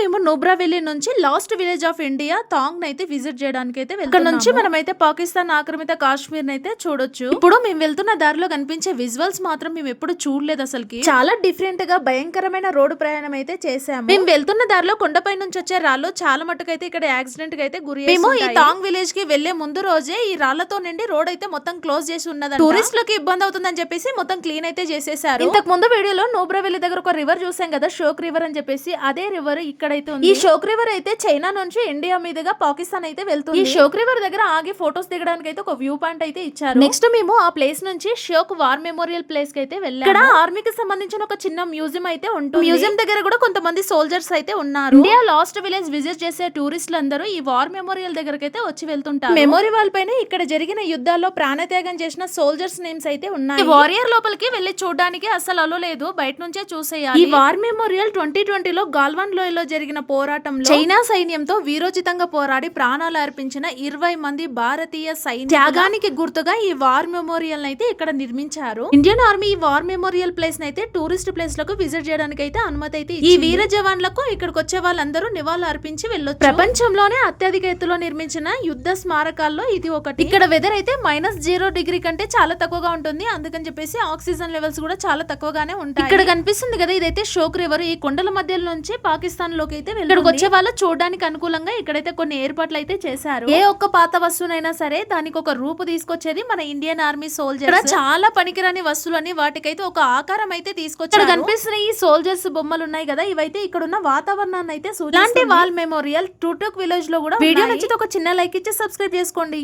మేము నూబ్రావెల్లి నుంచి last village of India Thang అయితే విజిట్ చేయడానికి అయితే ఇక్కడ నుంచి మనం అయితే పాకిస్తాన్ ఆక్రమిత కాశ్మీర్ అయితే చూడొచ్చు. ఇప్పుడు మేము వెళ్తున్న దారిలో కనిపించే విజువల్స్ మాత్రం మేము ఎప్పుడు చూడలేదు అసలుకి. చాలా డిఫరెంట్గా భయంకరమైన రోడ్డు ప్రయాణం అయితే చేసాము మేము వెళ్తున్న దారిలో కొండపై నుంచి వచ్చే రాళ్ళు చాలా మటుకైతే ఇక్కడ యాక్సిడెంట్కి అయితే గురి మేము ఈ తాంగ్ విలేజ్కి వెళ్ళే ముందు రోజే ఈ రాళ్ళతో నిండి రోడ్ అయితే మొత్తం క్లోజ్ చేసి ఉన్నది టూరిస్టులకి ఇబ్బంది అవుతుందని చెప్పేసి మొత్తం క్లీన్ అయితే చేసేసారు. ఇంతకు ముందు వీడియోలో నూబ్రావెల్లి దగ్గర ఒక రివర్ చూసాం కదా షోక్ రివర్ అని చెప్పేసి అదే రివర్ ఇక్కడైతే ఈ షోక్ రివర్ అయితే చైనా నుంచి ఇండియా మీదుగా పాకిస్తాన్ అయితే వెళ్తుంది. ఈ షోక్ రివర్ దగ్గర ఆగి ఫోటోస్ దిగడానికి అయితే ఒక వ్యూ పాయింట్ అయితే ఇచ్చారు. నెక్స్ట్ మేము ఆ ప్లేస్ నుంచి షోక్ వార్ మెమోరియల్ ప్లేస్కి అయితే వెళ్ళాము. ఇక్కడ ఆర్మీకి సంబంధించిన ఒక చిన్న మ్యూజియం అయితే ఉంటుంది. మ్యూజియం దగ్గర కూడా కొంతమంది సోల్జర్స్ అయితే ఉన్నారు. ఇండియా లాస్ట్ విలేజ్ విజిట్ చేసే టూరిస్టులు అందరూ ఈ వార్ మెమోరియల్ దగ్గరకు అయితే వచ్చి వెళ్తుంటారు. మెమోరీ వాల్ పైన ఇక్కడ జరిగిన యుద్ధాల్లో ప్రాణత్యాగం చేసిన సోల్జర్స్ నేమ్స్ అయితే ఉన్నాయి. వారియర్ లోపలికి వెళ్ళి చూడడానికి అసలు అలో లేదు. బయట నుంచే చూసేయాలి. ఈ వార్ మెమోరియల్ ట్వంటీ ట్వంటీలో గాల్వాన్ లోయలో జరిగిన పోరాటంలో చైనా సైన్యంతో వీరోచితంగా పోరాడి ప్రాణాలు అర్పించిన ఇరవై మంది భారతీయ సైన్య త్యాగానికి గుర్తుగా ఈ వార్ మెమోరియల్ అయితే ఇక్కడ నిర్మించారు. ఇండియన్ ఆర్మీ ఈ వార్ మెమోరియల్ ప్లేస్ అయితే టూరిస్ట్ ప్లేస్లకు విజిట్ చేయడానికి అయితే అనుమతి అయితే ఈ వీర జవాన్లకు ఇక్కడికి వచ్చే వాళ్ళందరూ నివాళులు అర్పించి వెళ్ళొచ్చు. ప్రపంచంలోనే అత్యధిక ఎత్తులో నిర్మించిన యుద్ధ స్మారకాల్లో ఇది ఒకటి. ఇక్కడ వెదర్ అయితే మైనస్ జీరో డిగ్రీ కంటే చాలా తక్కువగా ఉంటుంది. అందుకని చెప్పేసి ఆక్సిజన్ లెవెల్స్ కూడా చాలా తక్కువగానే ఉంటాయి. ఇక్కడ కనిపిస్తుంది కదా ఇదైతే షోక్ రివర్ ఈ కొండల మధ్య నుంచి పాకిస్తాన్ లోకి అయితే ఇక్కడికి వచ్చే వాళ్ళు చూడడానికి అనుకూలంగా ఇక్కడైతే కొన్ని ఏర్పాట్లు అయితే చేశారు. ఏ ఒక్క పాత వస్తువునైనా సరే దానికి ఒక రూపు తీసుకొచ్చేది మన ఇండియన్ ఆర్మీ సోల్జర్ చాలా పనికిరాని వస్తువులని వాటికైతే ఒక ఆకారం అయితే తీసుకొచ్చారు కనిపిస్తున్న ఈ సోల్జర్స్ బొమ్మలు ఉన్నాయి కదా ఇవైతే ఇక్కడ ఉన్న వాతావరణాన్ని అయితే ఇలాంటి వాల్ మెమోరియల్ టూటుక్ విలేజ్లో కూడా వీడియో నచ్చితే ఒక చిన్న లైక్ ఇచ్చి సబ్స్క్రైబ్ చేసుకోండి.